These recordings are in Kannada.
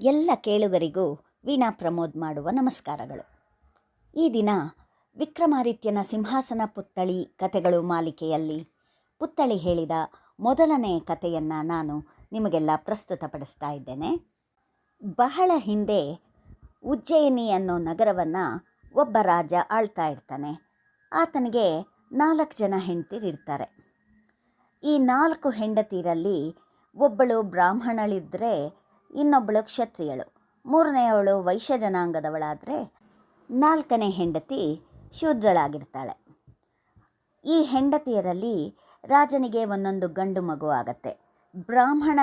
ಎಲ್ಲ ಕೇಳುಗರಿಗೂ ವೀಣಾ ಪ್ರಮೋದ್ ಮಾಡುವ ನಮಸ್ಕಾರಗಳು. ಈ ದಿನ ವಿಕ್ರಮಾದಿತ್ಯನ ಸಿಂಹಾಸನ ಪುತ್ಥಳಿ ಕಥೆಗಳು ಮಾಲಿಕೆಯಲ್ಲಿ ಪುತ್ಥಳಿ ಹೇಳಿದ ಮೊದಲನೇ ಕಥೆಯನ್ನು ನಾನು ನಿಮಗೆಲ್ಲ ಪ್ರಸ್ತುತಪಡಿಸ್ತಾ ಇದ್ದೇನೆ. ಬಹಳ ಹಿಂದೆ ಉಜ್ಜಯಿನಿ ಅನ್ನೋ ನಗರವನ್ನು ಒಬ್ಬ ರಾಜ ಆಳ್ತಾ ಇರ್ತಾನೆ. ಆತನಿಗೆ ನಾಲ್ಕು ಜನ ಹೆಂಡತಿರಿರ್ತಾರೆ ಈ ನಾಲ್ಕು ಹೆಂಡತಿರಲ್ಲಿ ಒಬ್ಬಳು ಬ್ರಾಹ್ಮಣಳಿದ್ದರೆ ಇನ್ನೊಬ್ಬಳು ಕ್ಷತ್ರಿಯಳು. ಮೂರನೆಯವಳು ವೈಶ್ಯ ಜನಾಂಗದವಳಾದರೆ ನಾಲ್ಕನೇ ಹೆಂಡತಿ ಶೂದ್ರಳಾಗಿರ್ತಾಳೆ. ಈ ಹೆಂಡತಿಯರಲ್ಲಿ ರಾಜನಿಗೆ ಒಂದೊಂದು ಗಂಡು ಮಗು ಆಗತ್ತೆ. ಬ್ರಾಹ್ಮಣ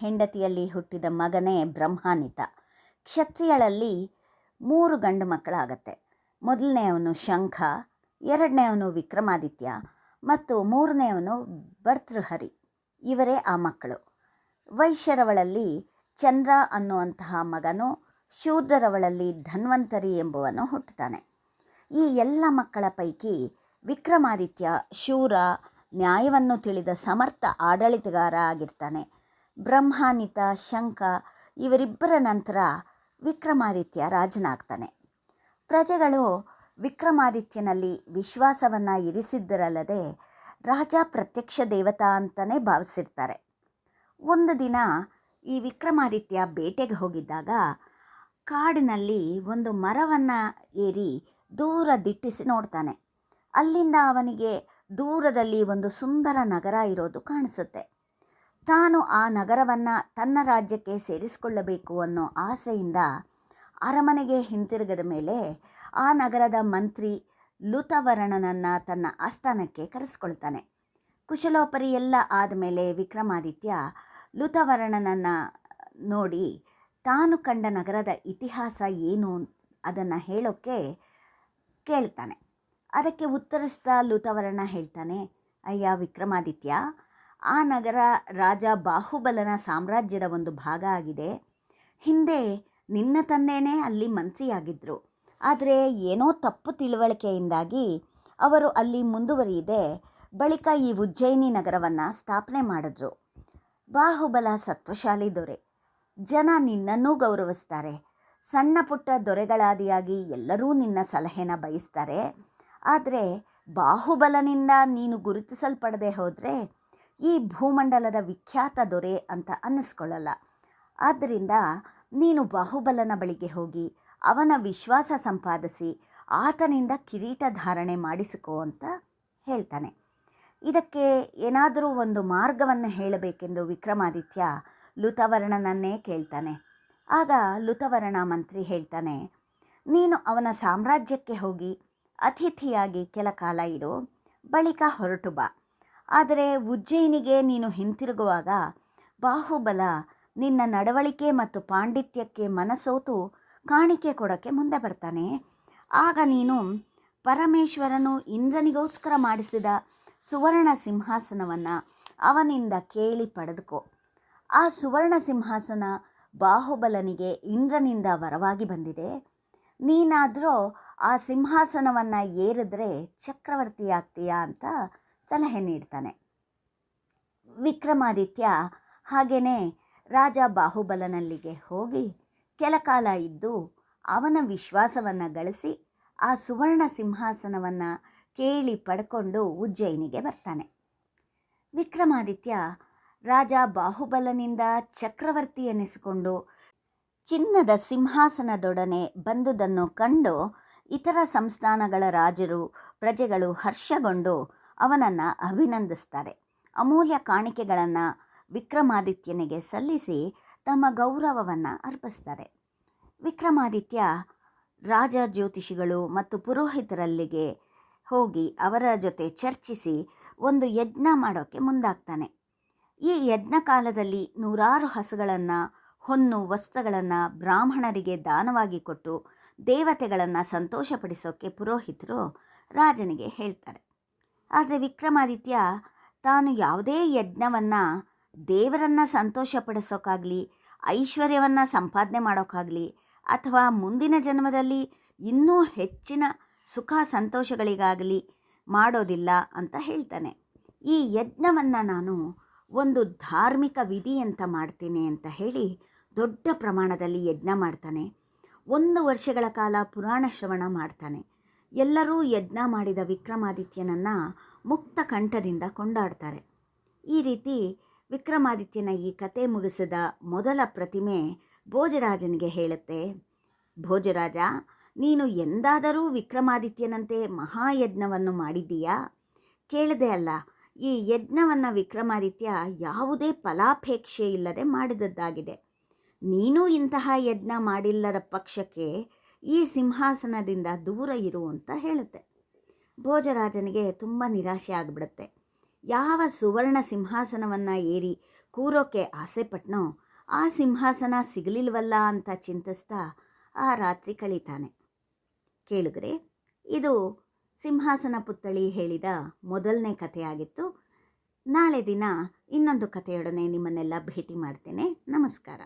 ಹೆಂಡತಿಯಲ್ಲಿ ಹುಟ್ಟಿದ ಮಗನೇ ಬ್ರಹ್ಮಾನಿತ. ಕ್ಷತ್ರಿಯಳಲ್ಲಿ ಮೂರು ಗಂಡು ಮಕ್ಕಳಾಗತ್ತೆ. ಮೊದಲನೆಯವನು ಶಂಖ, ಎರಡನೆಯವನು ವಿಕ್ರಮಾದಿತ್ಯ ಮತ್ತು ಮೂರನೆಯವನು ಭರ್ತೃಹರಿ. ಇವರೇ ಆ ಮಕ್ಕಳು. ವೈಶ್ಯರವಳಲ್ಲಿ ಚಂದ್ರ ಅನ್ನುವಂತಹ ಮಗನು ಶೂದ್ರರವಳಲ್ಲಿ ಧನ್ವಂತರಿ ಎಂಬುವನು ಹುಟ್ಟುತ್ತಾನೆ. ಈ ಎಲ್ಲ ಮಕ್ಕಳ ಪೈಕಿ ವಿಕ್ರಮಾದಿತ್ಯ ಶೂರ, ನ್ಯಾಯವನ್ನು ತಿಳಿದ ಸಮರ್ಥ ಆಡಳಿತಗಾರ ಆಗಿರ್ತಾನೆ. ಬ್ರಹ್ಮಾನಿತ ಶಂಖ ಇವರಿಬ್ಬರ ನಂತರ ವಿಕ್ರಮಾದಿತ್ಯ ರಾಜನಾಗ್ತಾನೆ. ಪ್ರಜೆಗಳು ವಿಕ್ರಮಾದಿತ್ಯನಲ್ಲಿ ವಿಶ್ವಾಸವನ್ನು ಇರಿಸಿದ್ದರಲ್ಲದೆ ರಾಜ ಪ್ರತ್ಯಕ್ಷ ದೇವತಾ ಅಂತಲೇ ಭಾವಿಸಿರ್ತಾರೆ. ಒಂದು ದಿನ ಈ ವಿಕ್ರಮಾದಿತ್ಯ ಬೇಟೆಗೆ ಹೋಗಿದ್ದಾಗ ಕಾಡಿನಲ್ಲಿ ಒಂದು ಮರವನ್ನು ಏರಿ ದೂರ ದಿಟ್ಟಿಸಿ ನೋಡ್ತಾನೆ. ಅಲ್ಲಿಂದ ಅವನಿಗೆ ದೂರದಲ್ಲಿ ಒಂದು ಸುಂದರ ನಗರ ಇರೋದು ಕಾಣಿಸುತ್ತೆ. ತಾನು ಆ ನಗರವನ್ನು ತನ್ನ ರಾಜ್ಯಕ್ಕೆ ಸೇರಿಸಿಕೊಳ್ಳಬೇಕು ಅನ್ನೋ ಆಸೆಯಿಂದ ಅರಮನೆಗೆ ಹಿಂತಿರುಗದ ಮೇಲೆ ಆ ನಗರದ ಮಂತ್ರಿ ಲುತವರ್ಣನನ್ನು ತನ್ನ ಆಸ್ಥಾನಕ್ಕೆ ಕರೆಸ್ಕೊಳ್ತಾನೆ. ಕುಶಲೋಪರಿ ಎಲ್ಲ ಆದಮೇಲೆ ವಿಕ್ರಮಾದಿತ್ಯ ಲುತವರ್ಣನನ್ನು ನೋಡಿ ತಾನು ಕಂಡ ನಗರದ ಇತಿಹಾಸ ಏನು ಅದನ್ನು ಹೇಳೋಕ್ಕೆ ಕೇಳ್ತಾನೆ. ಅದಕ್ಕೆ ಉತ್ತರಿಸ್ತಾ ಲುತವರ್ಣ ಹೇಳ್ತಾನೆ, ಅಯ್ಯ ವಿಕ್ರಮಾದಿತ್ಯ, ಆ ನಗರ ರಾಜ ಬಾಹುಬಲನ ಸಾಮ್ರಾಜ್ಯದ ಒಂದು ಭಾಗ ಆಗಿದೆ. ಹಿಂದೆ ನಿನ್ನ ತಂದೆಯೇ ಅಲ್ಲಿ ಮಂತ್ರಿಯಾಗಿದ್ದರು ಆದರೆ ಏನೋ ತಪ್ಪು ತಿಳುವಳಿಕೆಯಿಂದಾಗಿ ಅವರು ಅಲ್ಲಿ ಮುಂದುವರಿಯದೆ ಬಳಿಕ ಈ ಉಜ್ಜಯಿನಿ ನಗರವನ್ನು ಸ್ಥಾಪನೆ ಮಾಡಿದ್ರು. ಬಾಹುಬಲ ಸತ್ವಶಾಲಿ ದೊರೆ. ಜನ ನಿನ್ನನ್ನೂ ಗೌರವಿಸ್ತಾರೆ. ಸಣ್ಣ ಪುಟ್ಟ ದೊರೆಗಳಾದಿಯಾಗಿ ಎಲ್ಲರೂ ನಿನ್ನ ಸಲಹೆನ ಬಯಸ್ತಾರೆ. ಆದರೆ ಬಾಹುಬಲನಿಂದ ನೀನು ಗುರುತಿಸಲ್ಪಡದೆ ಹೋದರೆ ಈ ಭೂಮಂಡಲದ ವಿಖ್ಯಾತ ದೊರೆ ಅಂತ ಅನ್ನಿಸ್ಕೊಳ್ಳಲ್ಲ. ಆದ್ದರಿಂದ ನೀನು ಬಾಹುಬಲನ ಬಳಿಗೆ ಹೋಗಿ ಅವನ ವಿಶ್ವಾಸ ಸಂಪಾದಿಸಿ ಆತನಿಂದ ಕಿರೀಟ ಧಾರಣೆ ಮಾಡಿಸಿಕೋ ಅಂತ ಹೇಳ್ತಾನೆ. ಇದಕ್ಕೆ ಏನಾದರೂ ಒಂದು ಮಾರ್ಗವನ್ನು ಹೇಳಬೇಕೆಂದು ವಿಕ್ರಮಾದಿತ್ಯ ಲುತವರ್ಣನನ್ನೇ ಕೇಳ್ತಾನೆ. ಆಗ ಲುತವರ್ಣ ಮಂತ್ರಿ ಹೇಳ್ತಾನೆ, ನೀನು ಅವನ ಸಾಮ್ರಾಜ್ಯಕ್ಕೆ ಹೋಗಿ, ಅತಿಥಿಯಾಗಿ ಕೆಲ ಕಾಲ ಇರು, ಬಳಿಕ ಹೊರಟು ಬಾ. ಆದರೆ ಉಜ್ಜಯಿನಿಗೆ ನೀನು ಹಿಂತಿರುಗುವಾಗ ಬಾಹುಬಲ ನಿನ್ನ ನಡವಳಿಕೆ ಮತ್ತು ಪಾಂಡಿತ್ಯಕ್ಕೆ ಮನಸೋತು ಕಾಣಿಕೆ ಕೊಡೋಕ್ಕೆ ಮುಂದೆ ಬರ್ತಾನೆ. ಆಗ ನೀನು ಪರಮೇಶ್ವರನು ಇಂದ್ರನಿಗೋಸ್ಕರ ಮಾಡಿಸಿದ ಸುವರ್ಣ ಸಿಂಹಾಸನವನ್ನು ಅವನಿಂದ ಕೇಳಿ ಪಡೆದುಕೋ. ಆ ಸುವರ್ಣ ಸಿಂಹಾಸನ ಬಾಹುಬಲನಿಗೆ ಇಂದ್ರನಿಂದ ವರವಾಗಿ ಬಂದಿದೆ. ನೀನಾದರೂ ಆ ಸಿಂಹಾಸನವನ್ನು ಏರಿದ್ರೆ ಚಕ್ರವರ್ತಿ ಆಗ್ತೀಯಾ ಅಂತ ಸಲಹೆ ನೀಡ್ತಾನೆ. ವಿಕ್ರಮಾದಿತ್ಯ ಹಾಗೆಯೇ ರಾಜ ಬಾಹುಬಲನಲ್ಲಿಗೆ ಹೋಗಿ ಕೆಲ ಕಾಲ ಇದ್ದು ಅವನ ವಿಶ್ವಾಸವನ್ನು ಗಳಿಸಿ ಆ ಸುವರ್ಣ ಸಿಂಹಾಸನವನ್ನು ಕೇಳಿ ಪಡ್ಕೊಂಡು ಉಜ್ಜಯಿನಿಗೆ ಬರ್ತಾನೆ. ವಿಕ್ರಮಾದಿತ್ಯ ರಾಜ ಬಾಹುಬಲನಿಂದ ಚಕ್ರವರ್ತಿ ಎನಿಸಿಕೊಂಡು ಚಿನ್ನದ ಸಿಂಹಾಸನದೊಡನೆ ಬಂದುದನ್ನು ಕಂಡು ಇತರ ಸಂಸ್ಥಾನಗಳ ರಾಜರು, ಪ್ರಜೆಗಳು ಹರ್ಷಗೊಂಡು ಅವನನ್ನು ಅಭಿನಂದಿಸ್ತಾರೆ. ಅಮೂಲ್ಯ ಕಾಣಿಕೆಗಳನ್ನು ವಿಕ್ರಮಾದಿತ್ಯನಿಗೆ ಸಲ್ಲಿಸಿ ತಮ್ಮ ಗೌರವವನ್ನು ಅರ್ಪಿಸ್ತಾರೆ. ವಿಕ್ರಮಾದಿತ್ಯ ರಾಜ ಜ್ಯೋತಿಷಿಗಳು ಮತ್ತು ಪುರೋಹಿತರಲ್ಲಿಗೆ ಹೋಗಿ ಅವರ ಜೊತೆ ಚರ್ಚಿಸಿ ಒಂದು ಯಜ್ಞ ಮಾಡೋಕ್ಕೆ ಮುಂದಾಗ್ತಾನೆ. ಈ ಯಜ್ಞ ಕಾಲದಲ್ಲಿ ನೂರಾರು ಹಸುಗಳನ್ನು, ಹೊನ್ನು ವಸ್ತ್ರಗಳನ್ನು ಬ್ರಾಹ್ಮಣರಿಗೆ ದಾನವಾಗಿ ಕೊಟ್ಟು ದೇವತೆಗಳನ್ನು ಸಂತೋಷಪಡಿಸೋಕ್ಕೆ ಪುರೋಹಿತರು ರಾಜನಿಗೆ ಹೇಳ್ತಾರೆ. ಆದರೆ ವಿಕ್ರಮಾದಿತ್ಯ, ತಾನು ಯಾವುದೇ ಯಜ್ಞವನ್ನು ದೇವರನ್ನು ಸಂತೋಷಪಡಿಸೋಕ್ಕಾಗಲಿ ಐಶ್ವರ್ಯವನ್ನು ಸಂಪಾದನೆ ಮಾಡೋಕ್ಕಾಗಲಿ ಅಥವಾ ಮುಂದಿನ ಜನ್ಮದಲ್ಲಿ ಇನ್ನೂ ಹೆಚ್ಚಿನ ಸುಖ ಸಂತೋಷಗಳಿಗಾಗಲಿ ಮಾಡೋದಿಲ್ಲ ಅಂತ ಹೇಳ್ತಾನೆ. ಈ ಯಜ್ಞವನ್ನು ನಾನು ಒಂದು ಧಾರ್ಮಿಕ ವಿಧಿ ಅಂತ ಮಾಡ್ತೀನಿ ಅಂತ ಹೇಳಿ ದೊಡ್ಡ ಪ್ರಮಾಣದಲ್ಲಿ ಯಜ್ಞ ಮಾಡ್ತಾನೆ. ಒಂದು ವರ್ಷಗಳ ಕಾಲ ಪುರಾಣ ಶ್ರವಣ ಮಾಡ್ತಾನೆ. ಎಲ್ಲರೂ ಯಜ್ಞ ಮಾಡಿದ ವಿಕ್ರಮಾದಿತ್ಯನನ್ನು ಮುಕ್ತ ಕಂಠದಿಂದ ಕೊಂಡಾಡ್ತಾರೆ. ಈ ರೀತಿ ವಿಕ್ರಮಾದಿತ್ಯನ ಈ ಕತೆ ಮುಗಿಸಿದ ಮೊದಲ ಪ್ರತಿಮೆ ಭೋಜರಾಜನಿಗೆ ಹೇಳುತ್ತೆ. ಭೋಜರಾಜ ನೀನು ಎಂದಾದರೂ ವಿಕ್ರಮಾದಿತ್ಯನಂತೆ ಮಹಾಯಜ್ಞವನ್ನು ಮಾಡಿದ್ದೀಯಾ? ಕೇಳದೆ ಅಲ್ಲ, ಈ ಯಜ್ಞವನ್ನು ವಿಕ್ರಮಾದಿತ್ಯ ಯಾವುದೇ ಫಲಾಪೇಕ್ಷೆ ಇಲ್ಲದೆ ಮಾಡಿದದ್ದಾಗಿದೆ. ನೀನು ಇಂತಹ ಯಜ್ಞ ಮಾಡಿಲ್ಲದ ಪಕ್ಷಕ್ಕೆ ಈ ಸಿಂಹಾಸನದಿಂದ ದೂರ ಇರು ಅಂತ ಹೇಳುತ್ತೆ. ಭೋಜರಾಜನಿಗೆ ತುಂಬ ನಿರಾಶೆ ಆಗಿಬಿಡುತ್ತೆ. ಯಾವ ಸುವರ್ಣ ಸಿಂಹಾಸನವನ್ನು ಏರಿ ಕೂರೋಕೆ ಆಸೆಪಟ್ನೋ ಆ ಸಿಂಹಾಸನ ಸಿಗಲಿಲ್ವಲ್ಲ ಅಂತ ಚಿಂತಿಸ್ತಾ ಆ ರಾತ್ರಿ ಕಳೀತಾನೆ. ಕೇಳಿದ್ರೆ, ಇದು ಸಿಂಹಾಸನ ಪುತ್ಥಳಿ ಹೇಳಿದ ಮೊದಲನೇ ಕಥೆಯಾಗಿತ್ತು. ನಾಳೆ ದಿನ ಇನ್ನೊಂದು ಕಥೆಯೊಡನೆ ನಿಮ್ಮನ್ನೆಲ್ಲ ಭೇಟಿ ಮಾಡ್ತೇನೆ. ನಮಸ್ಕಾರ.